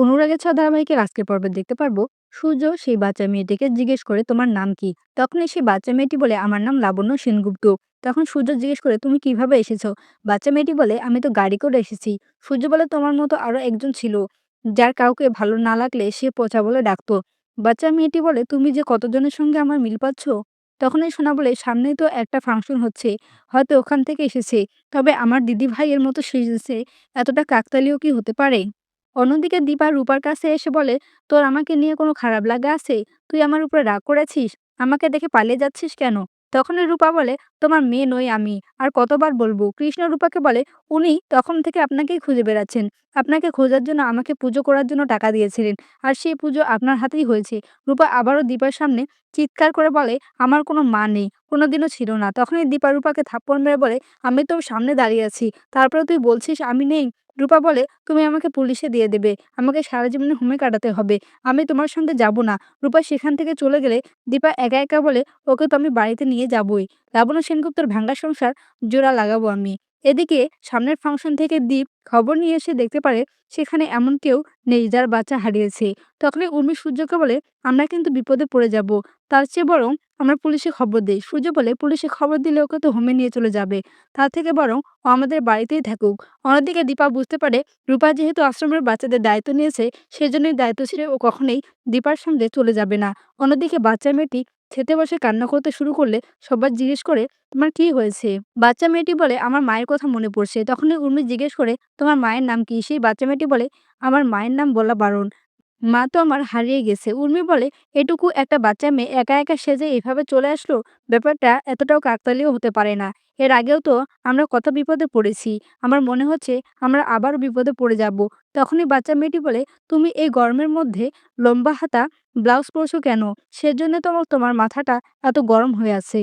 অনুরাগের ছোঁয়া ধারাবাহিকের আজকের পর্বে দেখতে পারব, সূর্য সেই বাচ্চা মেয়েটিকে জিজ্ঞেস করে, তোমার নাম কি? তখনই সেই বাচ্চা মেয়েটি বলে, আমার নাম লাবণ্য সেনগুপ্ত। তখন সূর্য জিজ্ঞেস করে, তুমি কীভাবে এসেছ? বাচ্চা মেয়েটি বলে, আমি তো গাড়ি করে এসেছি। সূর্য বলে, তোমার মতো আরও একজন ছিল, যার কাউকে ভালো না লাগলে সে পচা বলে ডাকতো। বাচ্চা মেয়েটি বলে, তুমি যে কতজনের সঙ্গে আমার মিল পাচ্ছ? তখনই শোনা বলে, সামনেই তো একটা ফাংশন হচ্ছে, হয়তো ওখান থেকে এসেছে, তবে আমার দিদি ভাইয়ের মতো সেজেছে, এতটা কাকতালীয় কি হতে পারে? অন্যদিকে দীপা রূপার কাছে এসে বলে, তোর আমাকে নিয়ে কোনো খারাপ লাগা আছে? তুই আমার উপরে রাগ করেছিস? আমাকে দেখে পালিয়ে যাচ্ছিস কেন? তখনই রূপা বলে, তোমার মেয়ে নই আমি, আর কতবার বলব? কৃষ্ণ রূপাকে বলে, উনি তখন থেকে আপনাকেই খুঁজে বেড়াচ্ছেন। আপনাকে খোঁজার জন্য আমাকে পুজো করার জন্য টাকা দিয়েছিলেন, আর সেই পুজো আপনার হাতেই হয়েছে। রূপা আবারও দীপার সামনে চিৎকার করে বলে, আমার কোনো মা নেই, কোনোদিনও ছিল না। তখনই দীপা রূপাকে থাপ্পড় মেরে বলে, আমি তোর সামনে দাঁড়িয়ে আছি তারপরে তুই বলছিস আমি নেই? রূপা বলে, তুমি আমাকে পুলিশে দিয়ে দেবে। আমাকে সারা জীবনে হুমে কাটাতে হবে। আমি তোমার সঙ্গে যাব না। রূপা সেখান থেকে চলে গেলে দীপা একা একা বলে, ওকে তো আমি বাড়িতে নিয়ে যাবই। লাবণ্য সেনগুপ্তর ভাঙ্গা সংসার জোড়া লাগাবো আমি। এদিকে সামনের ফাংশন থেকে দীপ খবর নিয়ে এসে দেখতে পারে সেখানে এমন কেউ নেই যার বাচ্চা হারিয়েছে। তখনই উর্মি সূর্যকে বলে, আমরা কিন্তু বিপদে পড়ে যাব। তার চেয়ে বরং আমরা পুলিশে খবর দিই। সূর্য বলে, পুলিশে খবর দিলে ওকে তো হোমে নিয়ে চলে যাবে। তার থেকে বরং ও আমাদের বাড়িতেই থাকুক। অন্যদিকে দীপা বুঝতে পারে, রূপা যেহেতু আশ্রমের বাচ্চাদের দায়িত্ব নিয়েছে, সেজন্যই দায়িত্ব ছেড়ে ও কখনোই দীপার সঙ্গে চলে যাবে না। অন্যদিকে বাচ্চা মেয়েটি খেতে বসে কান্না করতে শুরু করলে সবার জিজ্ঞেস করে, তোমার কি হয়েছে? বাচ্চা মেয়েটি বলে, আমার মায়ের কথা মনে পড়ছে। তখনই উর্মি জিজ্ঞেস করে, তোমার মায়ের নাম কি? সেই বাচ্চা মেয়েটি বলে, আমার মায়ের নাম বলা বারণ। মা তো আমার হারিয়ে গেছে। উর্মি বলে, এটুকু একটা বাচ্চা মেয়ে একা একা সেজে এভাবে চলে আসলো, ব্যাপারটা এতটাও কাকতালীয় হতে পারে না। এর আগেও তো আমরা কত বিপদে পড়েছি। আমার মনে হচ্ছে আমরা আবারও বিপদে পড়ে যাব। তখনই বাচ্চা মেয়েটি বলে, তুমি এই গরমের মধ্যে লম্বা হাতা, ব্লাউজ পরছো কেন? সেজন্য তোমার তোমার মাথাটা এত গরম হয়ে আছে।